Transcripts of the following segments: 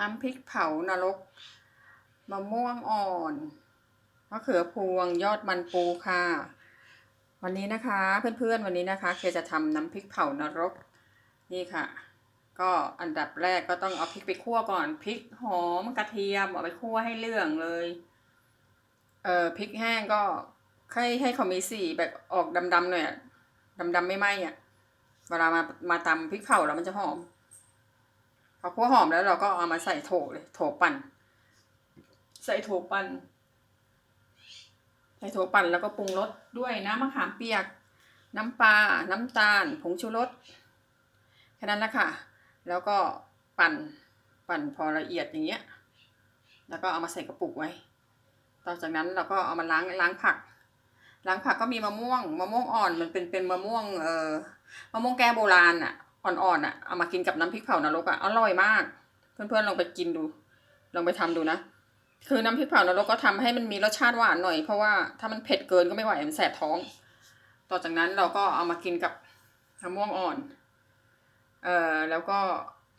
น้ำพริกเผานรกมะม่วงอ่อนมะเขือพวงยอดมันปูค่ะ วันนี้นะคะเพื่อนๆวันนี้นะคะเคจะทำน้ำพริกเผานรกนี่ค่ะ ก็อันดับแรกก็ต้องเอาพริกไปคั่วก่อนพริกหอมกระเทียมเอาไปคั่วให้เหลืองเลยเอ่อพริกแห้งก็ให้ให้เขามีสีแบบออกดำๆหน่อยดำๆไม่ไหม้อะเวลามามาตำพริกเผาแล้วมันจะหอม พอคั่วหอมแล้วเราก็เอามาใส่โถเลยโถปั่น ใส่โถปั่นใส่โถปั่นแล้วก็ปรุงรสด้วยน้ำมะขามเปียก น้ำปลาน้ำตาล ผงชูรสแค่นั้นแหละค่ะ แล้วก็ปั่นปั่นพอละเอียดอย่างเงี้ย แล้วก็เอามาใส่กระปุกไว้ ต่อจากนั้นเราก็เอามาล้างล้างผัก ล้างผักก็มีมะม่วง มะม่วงอ่อนมันเป็นเป็นมะม่วงเอ่อมะม่วงแก้โบราณอะ อ่อนๆอะเอามากินกับน้ำพริกเผานรกอะอร่อยมาก เพื่อนๆลองไปกินดู ลองไปทำดูนะคือน้ำพริกเผานรกก็ทำให้มันมีรสชาติหวานหน่อย เพราะว่าถ้ามันเผ็ดเกินก็ไม่ไหวมันแสบท้อง ต่อจากนั้นเราก็เอามากินกับมะม่วงอ่อน เอ่อแล้วก็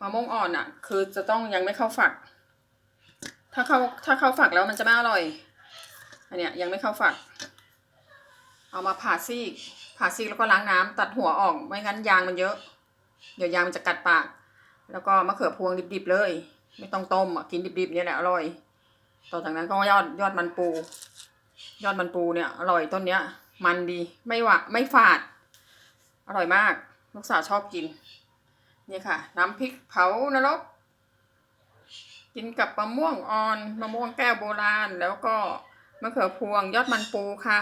มะม่วงอ่อนอะ คือจะต้องยังไม่เข้าฝัก ถ้าเข้าถ้าเข้าฝักแล้วมันจะไม่อร่อย อันเนี้ยยังไม่เข้าฝัก เอามาผ่าซีกผ่าซีกแล้วก็ล้างน้ำตัดหัวออกไม่งั้นยางมันเยอะ เดี๋ยวยางมันจะกัดปาก แล้วก็มะเขือพวงดิบๆเลย ไม่ต้องต้มอะกินดิบๆเนี่ยแหละอร่อย ต่อจากนั้นก็ยอดยอดมันปู ยอดมันปูเนี่ยอร่อยต้นเนี้ย มันดีไม่หวะไม่ฝาด อร่อยมากลูกสาวชอบกินนี่ค่ะ น้ำพริกเผานรกกินกับมะม่วงอ่อนมะม่วงแก้วโบราณ แล้วก็มะเขือพวงยอดมันปูค่ะ